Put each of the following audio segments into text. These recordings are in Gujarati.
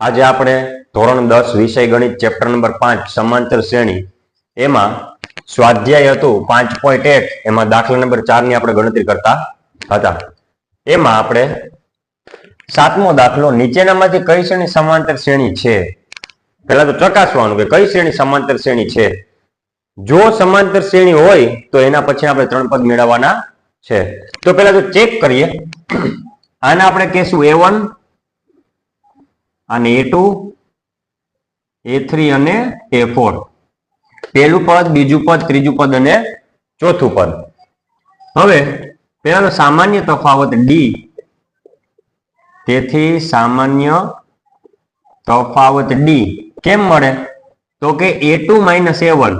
આજે આપણે ધોરણ દસ વિષય ગણિત ચેપ્ટર નંબર પાંચ સમાંતર શ્રેણી એમાં સ્વાધ્યાય હતું પાંચ પોઈન્ટ એક. એમાં દાખલા નંબર ચારની આપણે ગણતરી કરતા હતા. એમાં આપણે સાતમો દાખલો નીચેનામાંથી કઈ શ્રેણી સમાંતર શ્રેણી છે? પહેલા તો ચકાસવાનું કે કઈ શ્રેણી સમાંતર શ્રેણી છે? જો સમાંતર શ્રેણી હોય તો એના પછી આપણે ત્રણ પદ મેળવવાના છે. તો પહેલા તો ચેક કરીએ. આને આપણે કહેશું એ વન અને એ ટુ એ થ્રી અને એ ફોર પહેલું પદ, બીજું પદ, ત્રીજું પદ અને ચોથું પદ. હવે પહેલાનો સામાન્ય તફાવત ડી તેથી સામાન્ય તફાવત ડી કેમ મળે? તો કે A two minus A one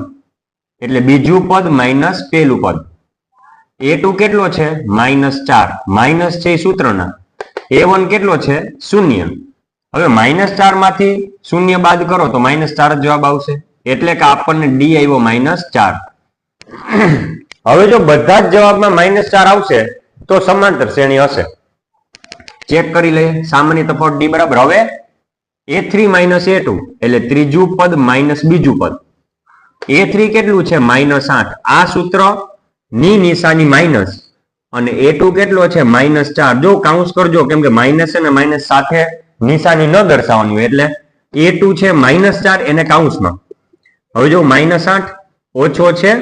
એટલે બીજું પદ માઇનસ પહેલું પદ. એ ટુ કેટલો છે? માઇનસ ચાર. માઇનસ છે સૂત્રના. એ વન કેટલો છે? શૂન્ય. હવે માઇનસ ચાર શૂન્ય બાદ કરો તો માઇનસ ચાર જ જવાબ આવશે. એટલે કે આપણને ડી આવ્યો માઇનસ ચાર. હવે જો બધા જ જવાબમાં માઇનસ ચાર આવશે, તો સમાંતર શ્રેણી હશે. ચેક કરી લઈએ. સામાન્ય તફાવત ડી બરાબર. હવે A three minus A two એટલે ત્રીજું પદ માઇનસ બીજું પદ. એ થ્રી કેટલું છે? માઇનસ આઠ. આ સૂત્રની નિશાની માઇનસ અને એ ટુ કેટલો છે? માઇનસ ચાર. જો કાઉન્સ કરજો, કેમ કે માઇનસ અને માઇનસ સાથે નિશાની ન દર્શાવવાની એટલે એ ટુ છે માઇનસ ચાર એને કાઉન્સમાં. હવે જો માઇનસ આઠ ઓછો છે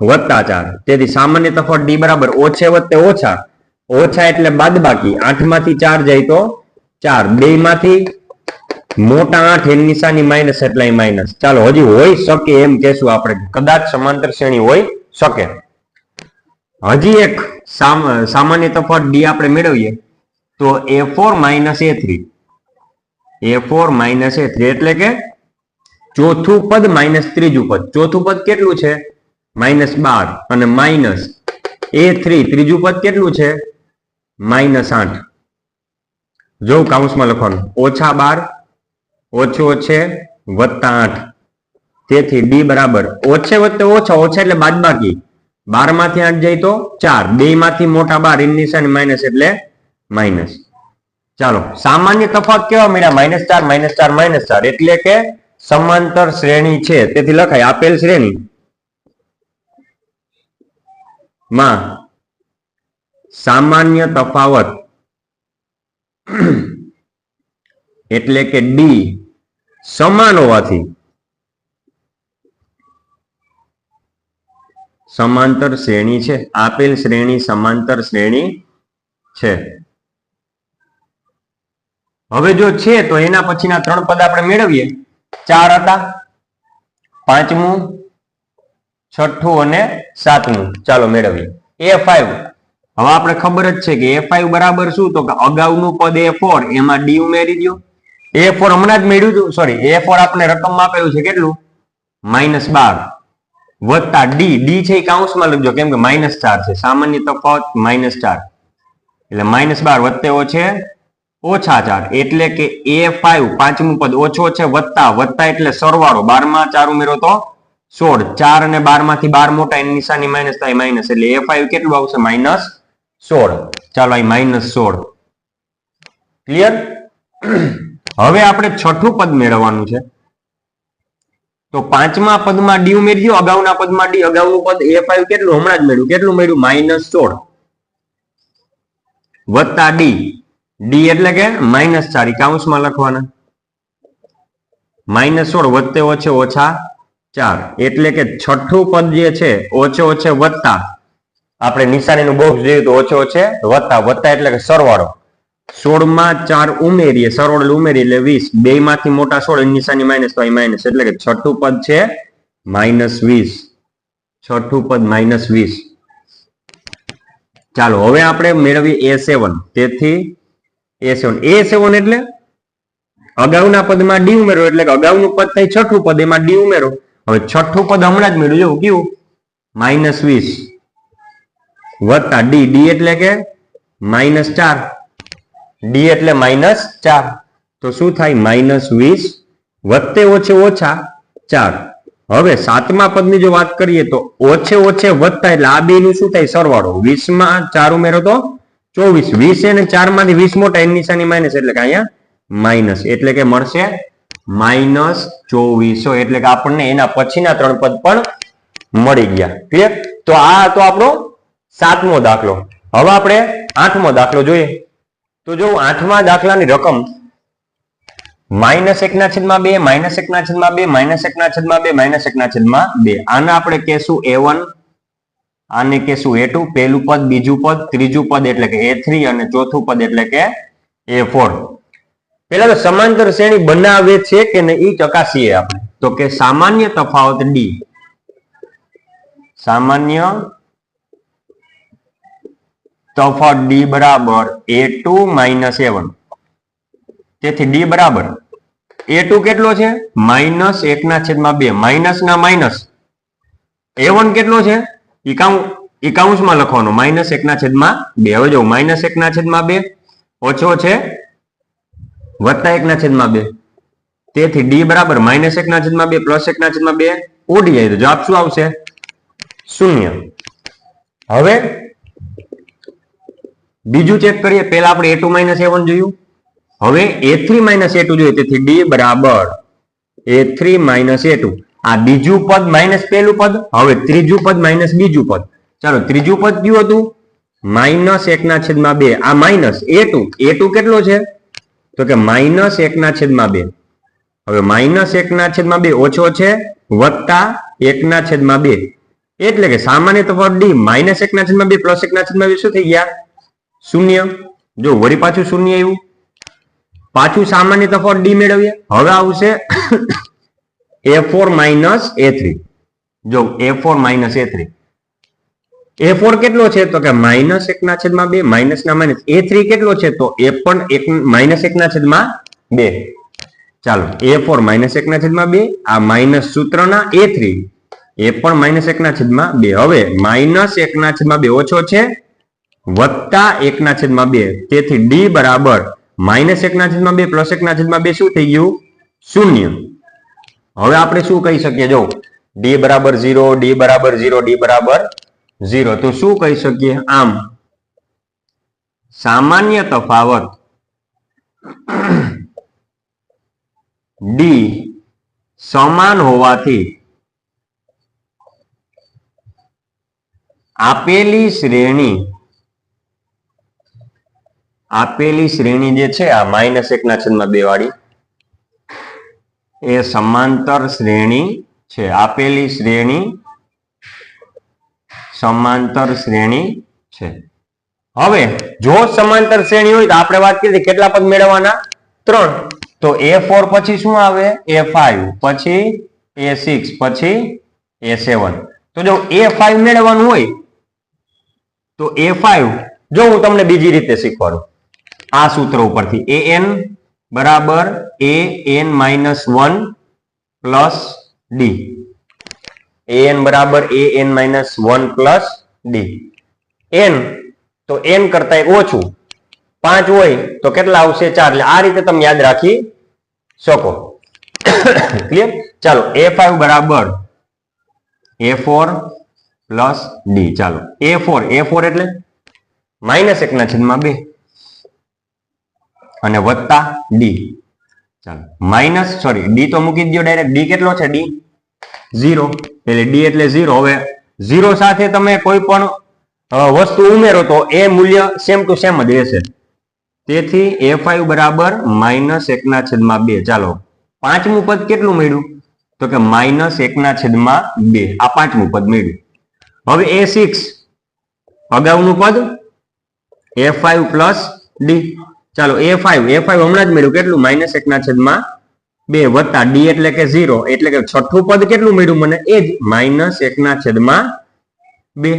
વત્તા ચાર. તેથી સામાન્ય તફાવત ડી બરાબર ઓછે વત્તે ઓછા. ઓછા એટલે બાદબાકી. આઠમાંથી ચાર જાય તો ચાર. બે માંથી મોટા આઠ, એની નિશાની માઇનસ એટલે માઇનસ. ચાલો, હજી હોય શકે એમ કેશું આપણે. કદાચ સમાંતર શ્રેણી હોય શકે. હજી એક સામ- સામાન્ય તફાવત ડી આપણે મેળવીએ. તો A four minus A three A four minus A three એટલે કે ચોથું પદ માઇનસ ત્રીજું પદ. ચોથું પદ કેટલું છે? માઇનસ બાર. અને માઇનસ એ થ્રી ત્રીજું પદ કેટલું છે? માઇનસ આઠ. જો કાઉન્સમાં લખવાનું. ઓછા બાર, ઓછો છે વત્તા આઠ. તેથી બી બરાબર ઓછે વત્તે ઓછા ઓછા એટલે બાદબાકી. બારમાંથી આઠ જાય તો ચાર. બે માંથી મોટા બાર નિશાની માઇનસ એટલે માઇનસ. ચાલો, સામાન્ય તફાવત કેવા મળ્યા? માઇનસ ચાર માઇનસ ચાર માઇનસ ચાર. એટલે કે સમાંતર શ્રેણી છે. તેથી લખાય, આપેલ શ્રેણી માં સામાન્ય તફાવત એટલે કે ડી સમાન હોવાથી સમાંતર શ્રેણી છે. આપેલ શ્રેણી સમાંતર શ્રેણી છે. હવે જો છે, તો એના પછીના ત્રણ પદ આપણે મેળવીએ. ચાર હતા, પાંચમું, છઠ્ઠું અને સાતમું. ચાલો મેળવીએ. એ ફાઈવ હવે આપણે ખબર જ છે કે એ ફાઈવ બરાબર શું? તો કે અગાઉનું પદ એ ફોર એમાં ડી ઉમેરી દો એ ફોર હમણાં જ મેળવ્યું હતું. સોરી એ ફોર આપણે રકમમાં આપેલું છે કેટલું? માઇનસ બાર. વત્તા ડી ડી છે એ કાઉન્સમાં લખજો, કેમ કે માઇનસ ચાર છે. સામાન્ય તફાવત માઇનસ ચાર. એટલે માઇનસ બાર વત્તેવો છે ઓછા ચાર. એટલે કે એ ફાઈવ પાંચમું પદ ઓછો છે, વત્તા. વત્તા એટલે સરવાળો. બારમાં ચાર ઉમેરો તો સોળ. ચાર અને બારમાંથી બાર મોટા, એની નિશાની માઇનસ થાય માઇનસ એટલે એ ફાઈવ કેટલું આવશે? માઇનસ સોળ. ચાલો, અહીં માઇનસ સોળ. ક્લિયર હવે આપણે છઠ્ઠું પદ મેળવવાનું છે. તો પાંચમા પદમાં ડી ઉમેરજો, અગાઉના પદમાં ડી અગાઉનું પદ, એ ફાઈવ કેટલું? હમણાં જ મેળવ્યું. કેટલું મેળવ્યું? માઇનસ સોળ. વત્તા ડી ડી એટલે કે માઇનસ ચાર. કાઉન્સમાં લખવાના. માઇનસ સોળ, વત્તે ઓછે ઓછા ચાર. એટલે કે છઠ્ઠું પદ જે છે, ઓછે ઓછે વત્તા. આપણે નિશાનીનું બોક્સ જોયું તો ઓછે ઓછે વત્તા. વત્તા એટલે કે સરવાળો. સોળમાં ચાર ઉમેરીએ, સરવાળો ઉમેરી એટલે વીસ. બે માંથી મોટા સોળ નિશાની માઇનસ તો માઇનસ એટલે કે છઠ્ઠું પદ છે માઇનસ વીસ. છઠ્ઠું પદ માઇનસ વીસ. ચાલો, હવે આપણે મેળવીએ એ સેવન તેથી એ સેવન એ સેવન એટલે અગાઉના પદમાં ડી ઉમેરો એટલે કે અગાઉનું પદ થાય છઠ્ઠું પદ, એમાં ડી ઉમેરો. હવે છઠ્ઠું પદ હમણાં જ મેળવ્યું. જેવું કયું માઇનસ વીસ વત્તા ડી ડી એટલે કે માઇનસ ચાર. ડી એટલે માઇનસ ચાર. તો શું થાય? માઇનસ વીસ વત્તે ઓછે ઓછા ચાર. હવે સાતમા પદની જો વાત કરીએ તો ઓછે ઓછે વધતા એટલે આ બે નું શું થાય? સરવાળો. વીસમાં ચાર ઉમેરો તો ચોવીસ, વીસ અને ચારમાંથી વીસ મોટા એની નિશાની માઇનસ એટલે કે અહીંયા માઇનસ. એટલે કે મળશે માઇનસ ચોવીસો. એટલે કે આપણને એના પછીના ત્રણ પદ પણ મળી ગયા. ક્લિયર તો આ હતો આપણો સાતમો દાખલો. હવે આપણે આઠમો દાખલો જોઈએ. તો જો આઠમા દાખલાની રકમ માઇનસ એકના છેદમાં બે, માઇનસ એકના છેદમાં બે, માઇનસ એકના છેદમાં બે, માઇનસ એકના છેદમાં બે. આને આપણે કહેશું એ આને કહેશું એ ટુ પહેલું પદ, બીજું પદ, ત્રીજું પદ એટલે કે એ થ્રી અને ચોથું પદ એટલે કે એ ફોર પેલા તો સમાંતર શ્રેણી બનાવે છે કે નહીં એ ચકાસીએ આપણે. તો કે સામાન્ય તફાવત ડી સામાન્ય તફાવત ડી બરાબર A two minus A one તેથી ડી બરાબર. એ ટુ કેટલો છે? માઇનસ એક ના છેદમાં બે. માઇનસ ના માઇનસ એ વન કેટલો છે? એકાઉન્ટમાં લખવાનો. માઇનસ એક ના છેદમાં બે. હવે જો માઇનસ એક ના છેદમાં બે, ઓછો છે વત્તા એક ના છેદમાં બે. તેથી ડી બરાબર માઇનસ એક ના છેદમાં બે, પ્લસ એક ના છેદમાં બે જાય તો જવાબ શું આવશે? શૂન્ય. હવે બીજું ચેક કરીએ. પહેલા આપણે A two minus A one જોયું. હવે A three minus A two જોઈએ. તેથી ડી બરાબર A three minus A two આ બીજું પદ માઇનસ પહેલું પદ, હવે ત્રીજું પદ માઇનસ બીજું પદ. ચાલો, ત્રીજું પદ કયું હતું? માઇનસ એકના છેદમાં બે. આ માઇનસ એ ટુ કેટલો છે? તો કે માઇનસ એકના છેદમાં બે. હવે માઇનસ એકના છેદમાં બે ઓછો છે વત્તા એકના છેદમાં બે. એટલે કે સામાન્ય તફાવત ડી માઇનસ એકના છેદમાં બે પ્લસ એકના છેદમાં બે શું થઈ ગયા? શૂન્ય. જો વળી પાછું શૂન્ય આવ્યું? પાછું સામાન્ય તફાવત ડી મેળવીએ. હવે આવશે A four minus A three જો A four minus A three A four કેટલો છે? તો કે માઇનસ એક ના છેદમાં બે માઇનસ ના માઇનસ એ થ્રી કેટલો છે? તો એ પણ એક માઇનસ એક ના છેદમાં બે. ચાલો એ ફોર માઇનસ એક ના છેદમાં બે, આ માઇનસ સૂત્રના એ થ્રી એ પણ માઇનસ એક ના છેદમાં બે. હવે માઇનસ એક ના છેદમાં બે ઓછો છે, વત્તા એક ના છેદમાં બે. તેથી ડી બરાબર માઇનસ એક ના છેદમાં બે પ્લસ એક ના છેદમાં બે શું થઈ ગયું? શૂન્ય. હવે આપણે શું કહી શકીએ? જો ડી બરાબર ઝીરો ડી બરાબર ઝીરો ડી બરાબર ઝીરો, તો શું કહી શકીએ? આમ, સામાન્ય તફાવત ડી સમાન હોવાથી આપેલી શ્રેણી આપેલી શ્રેણી જે છે, આ માઇનસ એકના છંદમાં બે વાળી એ સમાંતર શ્રેણી છે. આપેલી શ્રેણી સમાંતર શ્રેણી છે. હવે જો સમાંતર શ્રેણી હોય તો આપણે વાત કરી કેટલા પદ મેળવવાના? ત્રણ. તો એ ફોર પછી શું આવે? A five. પછી એ સિક્સ. પછી એ સેવન. તો જો એ ફાઈવ મેળવવાનું હોય તો એ ફાઈવ. જો હું તમને બીજી રીતે શીખવાડું. આ સૂત્ર ઉપરથી. એ એન બરાબર A N minus one plus D. A N બરાબર A N minus one plus D. N, તો એન કરતા ઓછું. પાંચ હોય તો કેટલા આવશે ચાર? આ રીતે તમે યાદ રાખી શકો. ક્લિયર ચાલો, એ ફાઈવ બરાબર એ ફોર પ્લસ ડી. ચાલો, એ ફોર એ ફોર એટલે? માઇનસ એકના છેદમાં બે. અને વત્તા ડી ચાલો. માઇનસ સોરી ડી તો મૂકી દો ડાયરેક્ટ ડી કેટલો છે ડી ઝીરો એટલે ડી એટલે ઝીરો હવે ઝીરો સાથે તમે કોઈ પણ વસ્તુ ઉમેરો તો એ મૂલ્ય સેમ ટુ સેમ જ રહેશે. તેથી એ ફાઈવ બરાબર માઇનસ એકના છેદમાં બે. ચાલો. પાંચમું પદ કેટલું મળ્યું? તો કે માઇનસ એકના છેદમાં બે. આ પાંચમું પદ મળ્યું. હવે એ સિક્સ અગાઉનું પદ? એ ફાઈવ પ્લસ ડી ચાલો એ ફાઈવ એ ફાઈવ હમણાં જ મળ્યું. કેટલું? માઇનસ એકના છેદમાં બે વત્તા ડી એટલે કે ઝીરો એટલે કે છઠ્ઠું પદ કેટલું મળ્યું મને? એ જ માઇનસ એકના છેદમાં બે.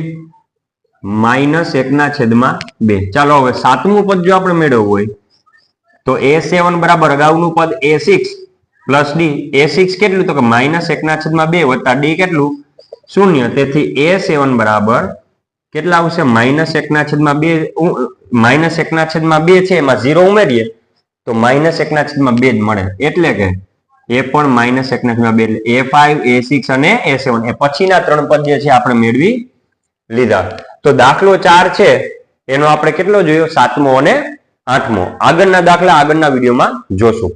માઇનસ એકના છેદમાં બે. ચાલો હવે સાતમું પદ જો આપણે મેળવવું હોય, તો એ સેવન બરાબર અગાઉનું પદ A six plus D A six કેટલું? તો કે માઇનસ એકના છેદમાં બે વત્તા ડી કેટલું? શૂન્ય. તેથી એ સેવન બરાબર કેટલા આવશે? માઇનસ એકના છેદમાં બે. માઇનસ એકના છેદમાં બે છે, એમાં ઝીરો ઉમેરીએ, તો માઇનસ એકના છેદમાં બે જ મળે. એટલે કે એ પણ માઇનસ એકના છેદમાં બે એ ફાઈવ એ સિક્સ અને એ સેવન એ પછીના ત્રણ પદ જે છે આપણે મેળવી લીધા. તો દાખલો ચાર છે, એનો આપણે કેટલો જોયો? સાતમો અને આઠમો. આગળના દાખલા આગળના વિડીયોમાં જોશું.